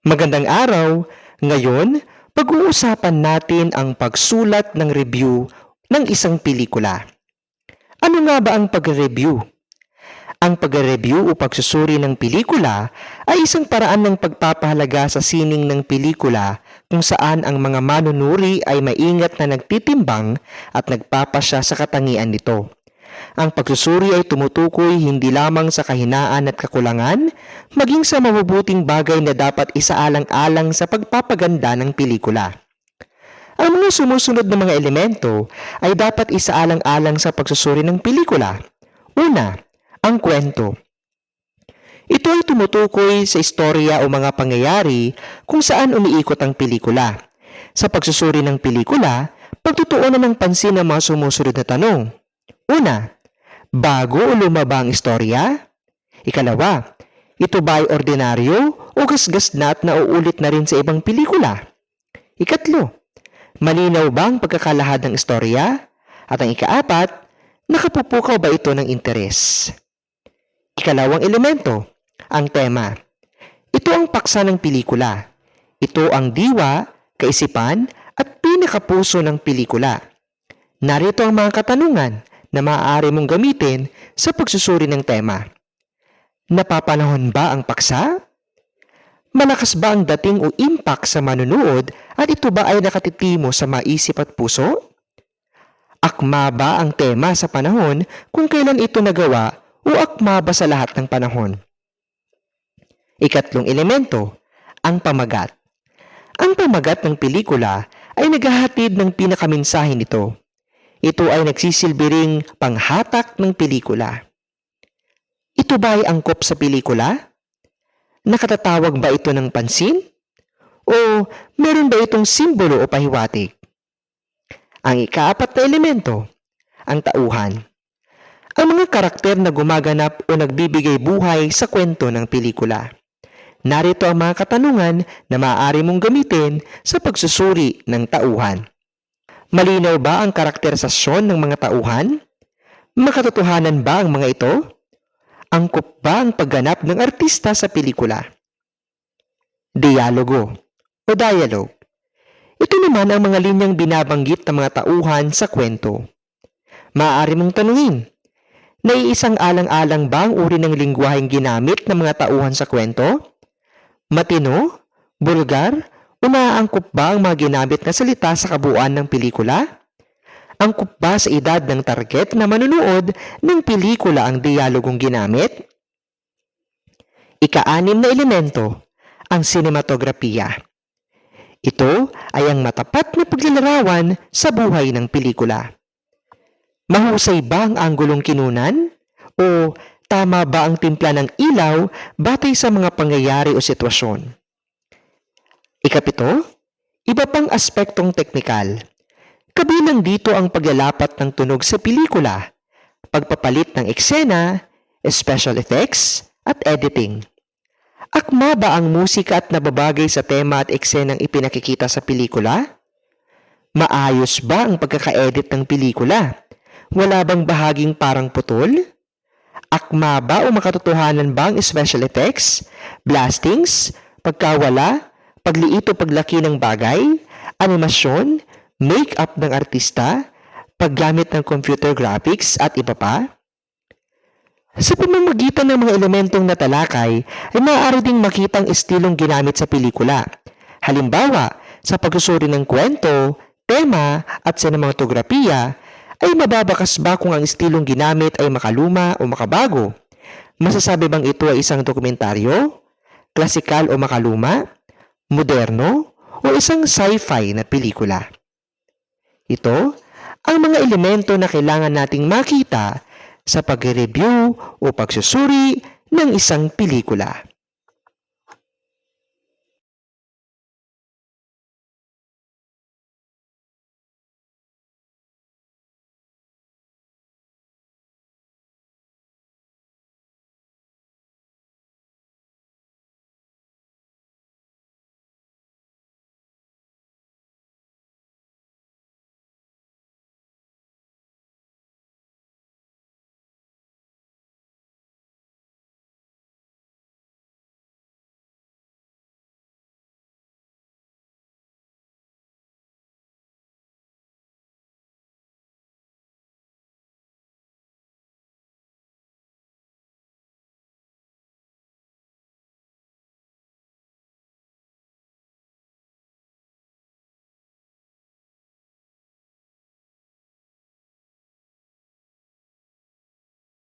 Magandang araw! Ngayon, pag-uusapan natin ang pagsulat ng review ng isang pelikula. Ano nga ba ang pag-review? Ang pag-review o pagsusuri ng pelikula ay isang paraan ng pagpapahalaga sa sining ng pelikula kung saan ang mga manunuri ay maingat na nagtitimbang at nagpapasya sa katangian nito. Ang pagsusuri ay tumutukoy hindi lamang sa kahinaan at kakulangan, maging sa mabubuting bagay na dapat isaalang-alang sa pagpapaganda ng pelikula. Ang mga sumusunod na mga elemento ay dapat isaalang-alang sa pagsusuri ng pelikula. Una, ang kwento. Ito ay tumutukoy sa istorya o mga pangyayari kung saan umiikot ang pelikula. Sa pagsusuri ng pelikula, pagtutuunan ng pansin ang mga sumusunod na tanong. Una, bago lumaba ang istorya? Ikalawa, ito ba ay ordinaryo o gasgas na at nauulit na rin sa ibang pelikula? Ikatlo, malinaw ba ang pagkakalahad ng istorya? At ang ikaapat, nakapupukaw ba ito ng interes? Ikalawang elemento, ang tema. Ito ang paksa ng pelikula. Ito ang diwa, kaisipan, at pinakapuso ng pelikula. Narito ang mga katanungan na maaari mong gamitin sa pagsusuri ng tema. Napapanahon ba ang paksa? Malakas ba ang dating o impact sa manunood at ito ba ay nakatitimo sa maisip at puso? Akma ba ang tema sa panahon kung kailan ito nagawa o akma ba sa lahat ng panahon? Ikatlong elemento, ang pamagat. Ang pamagat ng pelikula ay naghahatid ng pinakamensahe nito. Ito ay nagsisilbi ring panghatak ng pelikula. Ito ba ay angkop sa pelikula? Nakatatawag ba ito ng pansin? O meron ba itong simbolo o pahiwatig? Ang ikaapat na elemento, ang tauhan. Ang mga karakter na gumaganap o nagbibigay buhay sa kwento ng pelikula. Narito ang mga katanungan na maaari mong gamitin sa pagsusuri ng tauhan. Malinaw ba ang karakterisasyon ng mga tauhan? Makatotohanan ba ang mga ito? Angkop ba ang pagganap ng artista sa pelikula? Dialogo o dialogue. Ito naman ang mga linyang binabanggit ng mga tauhan sa kwento. Maaari mong tanungin, naiisang alang-alang ba ang uri ng lingwaheng ginamit ng mga tauhan sa kwento? Matino? Bulgar? O naaangkop ba ang mga ginamit na salita sa kabuuan ng pelikula? Angkop ba sa edad ng target na manunood ng pelikula ang dialogong ginamit? Ika-anim na elemento, ang sinematografiya. Ito ay ang matapat na paglalarawan sa buhay ng pelikula. Mahusay ba ang anggulong kinunan? O tama ba ang timpla ng ilaw batay sa mga pangyayari o sitwasyon? Ikapito, iba pang aspektong teknikal. Kabilang dito ang paglalapat ng tunog sa pelikula, pagpapalit ng eksena, special effects, at editing. Akma ba ang musika at nababagay sa tema at eksenang ipinakikita sa pelikula? Maayos ba ang pagkaka-edit ng pelikula? Wala bang bahaging parang putol? Akma ba o makatotohanan ba ang special effects, blastings, pagkawala, pagliit o paglaki ng bagay, animasyon, make-up ng artista, paggamit ng computer graphics at iba pa? Sa pamamagitan ng mga elementong natalakay ay maaari ding makita ang estilong ginamit sa pelikula. Halimbawa, sa pagsusuri ng kwento, tema at sinematografiya ay mababakas ba kung ang estilong ginamit ay makaluma o makabago? Masasabi bang ito ay isang dokumentaryo? Klasikal o makaluma? Moderno? O isang sci-fi na pelikula? Ito ang mga elemento na kailangan nating makita sa pag-review o pagsusuri ng isang pelikula.